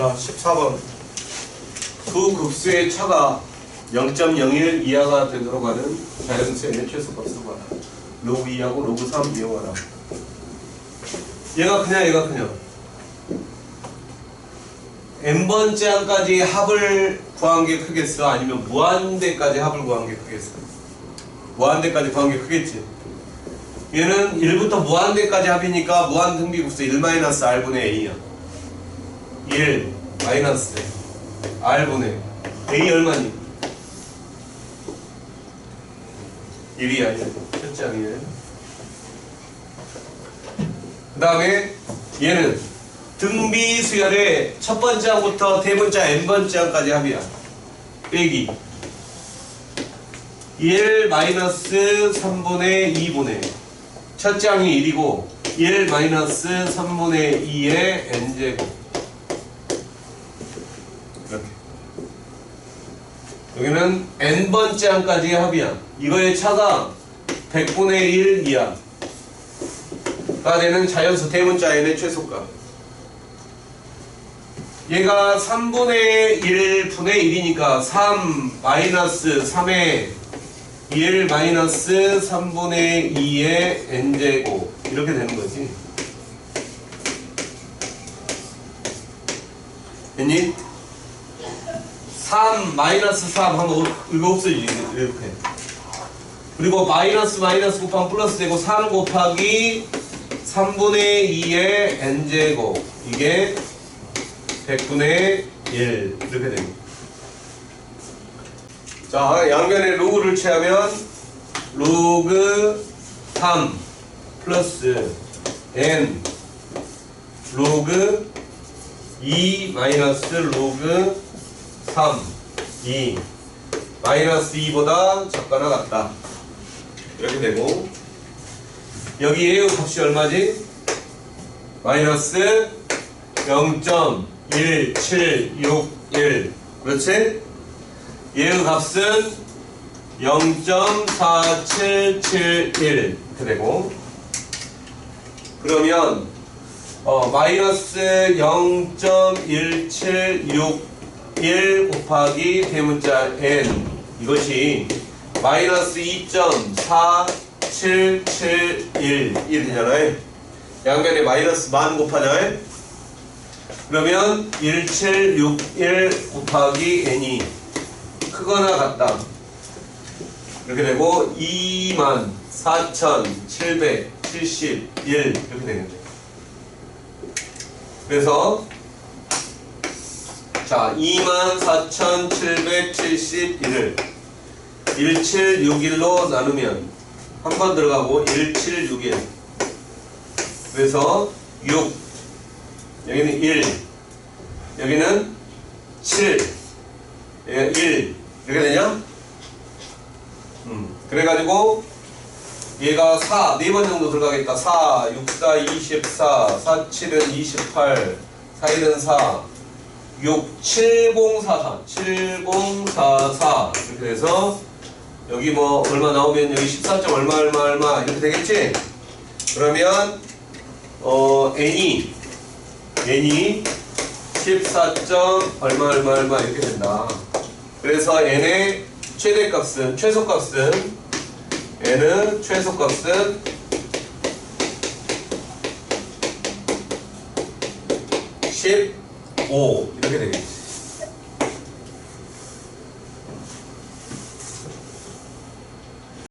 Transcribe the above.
자, 14번. 두 급수의 차가 0.01 이하가 되도록 하는 자연수의 최소 값을 봐라. 로그 2하고 로그 3 이용하라. 얘가 그냥 얘가 그냥. n번째 항까지 합을 구한 게 크겠어? 아니면 무한대까지 합을 구한 게 크겠어? 무한대까지 구한 게 크겠지? 얘는 1부터 무한대까지 합이니까 무한 등비급수 1-r분의 a야. 1 마이너스 r분의 a 얼마니? 1이야 1. 첫째 항이에요. 그 다음에 얘는 등비 수열의 첫 번째 항부터 대문자 n번째 항까지 합이야. 빼기 1 마이너스 3분의 2분의 첫째 항이 1이고 1 마이너스 3분의 2의 n제곱 이렇게 여기는 n번째 항까지의 합이야 이거의 차가 100분의 1 이하 가 되는 자연수 대문자 n의 최소값. 얘가 3분의 1분의 1이니까 3 마이너스 3의 1 마이너스 3분의 2의 n제곱. 이렇게 되는 거지. 됐니? 3 마이너스 3 하면 이거 없어지지 이렇게. 그리고 마이너스 마이너스 곱하면 플러스 되고 3 곱하기 3분의 2의 n제곱. 이게 100분의 1 이렇게 됩니다. 자, 양변에 로그를 취하면 로그 3 플러스 n 로그 2 마이너스 로그 3 2 마이너스 2보다 작거나 같다. 이렇게 되고 여기 A의 값이 얼마지? 마이너스 0.1761 그렇지? 얘의 값은 0.4771 이렇게 되고 그러면 어, 마이너스 0.1761 곱하기 대문자 n 이것이 마이너스 2.4771이 되잖아요 양변에 마이너스 만 곱하잖아요 그러면 1761 곱하기 n이 크거나 같다. 이렇게 되고 24,771 이렇게 되겠네. 그래서 자 24,771을 1761로 나누면 한 번 들어가고 1761 그래서 6 여기는 1 여기는 7 여기는 1 이렇게 되냐? 음. 그래가지고 얘가 4, 4번 정도 들어가겠다. 4, 6, 4, 24, 4, 7은 28, 4, 1은 4, 6, 7, 0, 4, 4, 7, 0, 4, 4 이렇게 돼서 여기 뭐 얼마 나오면 여기 14점 얼마 얼마 얼마 이렇게 되겠지? 그러면 어 n이 n이 14점 얼마 얼마 얼마 이렇게 된다. 그래서 n의 최대값은 최소값은 n의 최소값은 15 이렇게 되겠지.